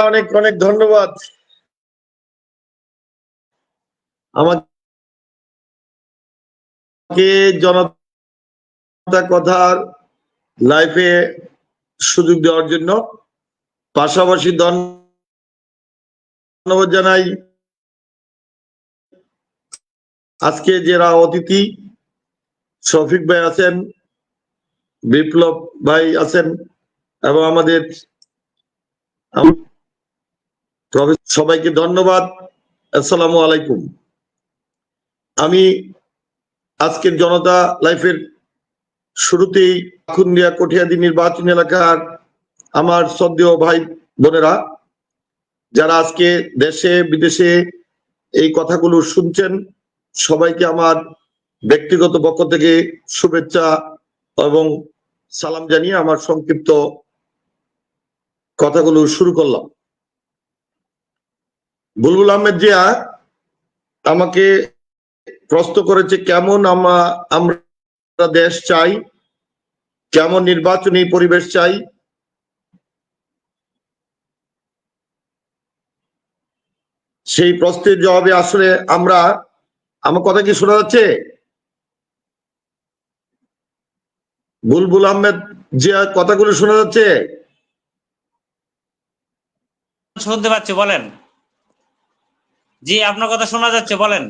অনেক অনেক ধন্যবাদ। আমাকে জনতা কথার লাইফে সুযোগ দেওয়ার জন্য পাশাপাশি ধন্যবাদ জানাই। আজকে যারা অতিথি, শফিক ভাই আছেন, বিপ্লব ভাই আছেন এবং আমাদের আম- প্রফেসর সবাইকে ধন্যবাদ। আসসালামু আলাইকুম। আমি আজকের জনতা লাইফের শুরুতেই খুন্দিয়া কঠিয়াদি নির্বাচনী এলাকার আমার শ্রদ্ধেয় ভাই বোনেরা, যারা আজকে দেশে, বিদেশে এই কথাগুলো শুনছেন, সবাইকে আমার ব্যক্তিগত পক্ষ থেকে শুভেচ্ছা এবং সালাম জানিয়ে আমার সংক্ষিপ্ত কথাগুলো শুরু করলাম। বুলবুল আহমেদ জিয়া আমাকে প্রশ্ন করেছে, কেমন আমা, আমরা দেশ চাই? কেমন নির্বাচনী পরিবেশ চাই? সেই প্রশ্নের জবাবে আসলে আমরা, আমার কথা কি শোনা যাচ্ছে? বুলবুল আহমেদ জিয়া কথাগুলো শোনা যাচ্ছে? শুনতে পাচ্ছি, বলেন। জি, আপনার কথা শোনা যাচ্ছে, বলেন।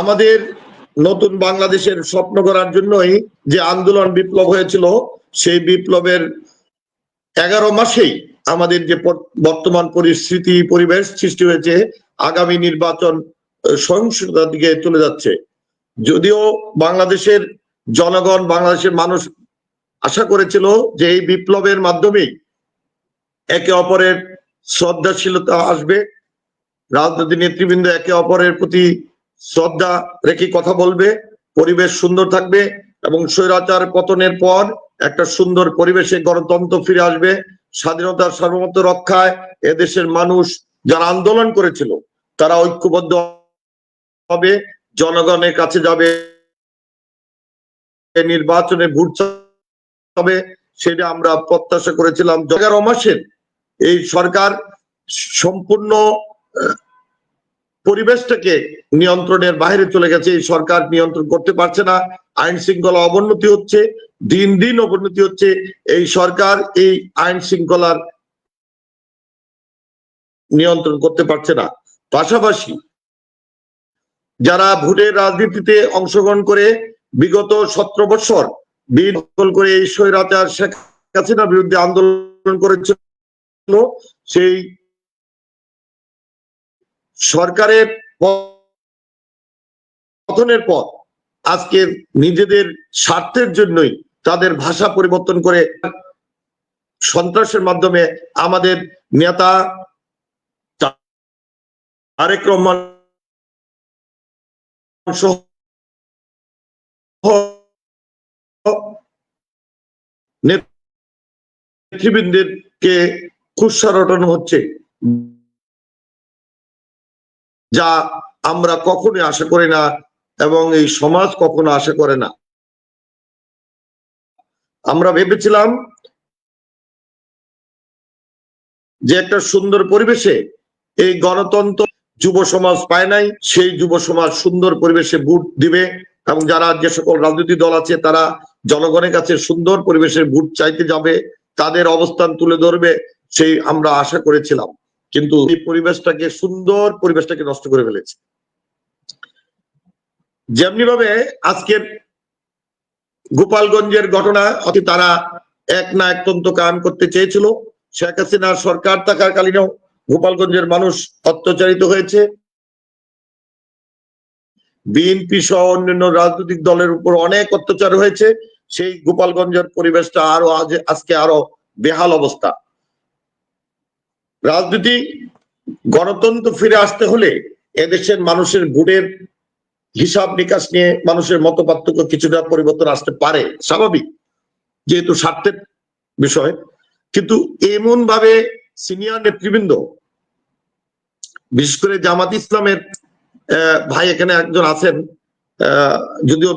আমাদের নতুন বাংলাদেশের স্বপ্ন করার জন্যই যে আন্দোলন বিপ্লব হয়েছিল, সেই বিপ্লবের এগারো মাসেই আমাদের যে বর্তমান পরিস্থিতি, পরিবেশ সৃষ্টি হয়েছে, আগামী নির্বাচন সহিংসতার দিকে চলে যাচ্ছে। যদিও বাংলাদেশের জনগণ, বাংলাদেশের মানুষ আশা করেছিল যে এই বিপ্লবের মাধ্যমেই একে অপরের শ্রদ্ধাশীলতা আসবে। রাজনৈতিক নেতৃবৃন্দ একে অপরের প্রতি শ্রদ্ধা রেখে কথা বলবে। পরিবেশ সুন্দর থাকবে এবং স্বৈরাচার পতনের পর একটা সুন্দর পরিবেশে গণতন্ত্র ফিরে আসবে। স্বাধীনতার সার্বভৌমত্ব রক্ষায় এদেশের মানুষ যারা আন্দোলন করেছিল, তারা ঐক্যবদ্ধ হবে। জনগণের কাছে যাবে, নির্বাচনে ভোট হবে সেটা আমরা প্রত্যাশা করেছিলাম। এগারো মাসের এই সরকার সম্পূর্ণ পরিবেশটাকে নিয়ন্ত্রণের বাইরে চলে গেছে। এই সরকার নিয়ন্ত্রণ করতে পারছে না। আইন শৃঙ্খলা অবনতি হচ্ছে, দিন দিন অবনতি হচ্ছে। এই সরকার এই আইন শৃঙ্খলার নিয়ন্ত্রণ করতে পারছে না। পাশাপাশি যারা ভোটের রাজনীতিতে অংশগ্রহণ করে বিগত সতেরো বছর বিল করে এই স্বৈরাচার শেখ হাসিনার বিরুদ্ধে আন্দোলন করেছিল সেই সরকারের পতনের পর আজকে নিজেদের স্বার্থের জন্যই তাদের ভাষা পরিবর্তন করে সন্ত্রাসের মাধ্যমে আমাদের নেতা তারেক রহমান সহ নেতৃবৃন্দেরকে খুশা রটানো হচ্ছে। যা আমরা কখনোই আশা করি না এবং এই সমাজ কখনো আশা করে না। আমরা ভেবেছিলাম যে একটা সুন্দর পরিবেশে এই গণতন্ত্র যুব সমাজ পায় নাই, সেই যুব সমাজ সুন্দর পরিবেশে ভোট দিবে এবং যারা যে সকল রাজনৈতিক দল আছে, তারা জনগণের কাছে সুন্দর পরিবেশে ভোট চাইতে যাবে, তাদের অবস্থান তুলে ধরবে সেই আমরা আশা করেছিলাম, কিন্তু এই পরিবেশটাকে, সুন্দর পরিবেশটাকে নষ্ট করে ফেলেছে। যেমনি ভাবে আজকের গোপালগঞ্জের ঘটনা, অতি তারা এক না একতন্ত্র কায়েম করতে চেয়েছিল। শেখ হাসিনার সরকার থাকাকালীনও গোপালগঞ্জের মানুষ অত্যাচারিত হয়েছে। বিএনপি সহ অন্যান্য রাজনৈতিক দলের উপর অনেক অত্যাচার হয়েছে। সেই গোপালগঞ্জের পরিবেশটা আরও আজ, আজকে আরও বেহাল অবস্থা। রাজনীতি, গণতন্ত্র ফিরে আসতে হলে এদেশের মানুষের ভোটের হিসাব নিকাশ নিয়ে মানুষের মত পার্থক্য কিছুটা পরিবর্তন আসতে পারে, স্বাভাবিক, যেহেতু স্বার্থের বিষয়। কিন্তু এমন ভাবে সিনিয়র নেতৃবৃন্দ, বিশেষ করে জামাত ইসলামের ভাই এখানে একজন আছেন যদিও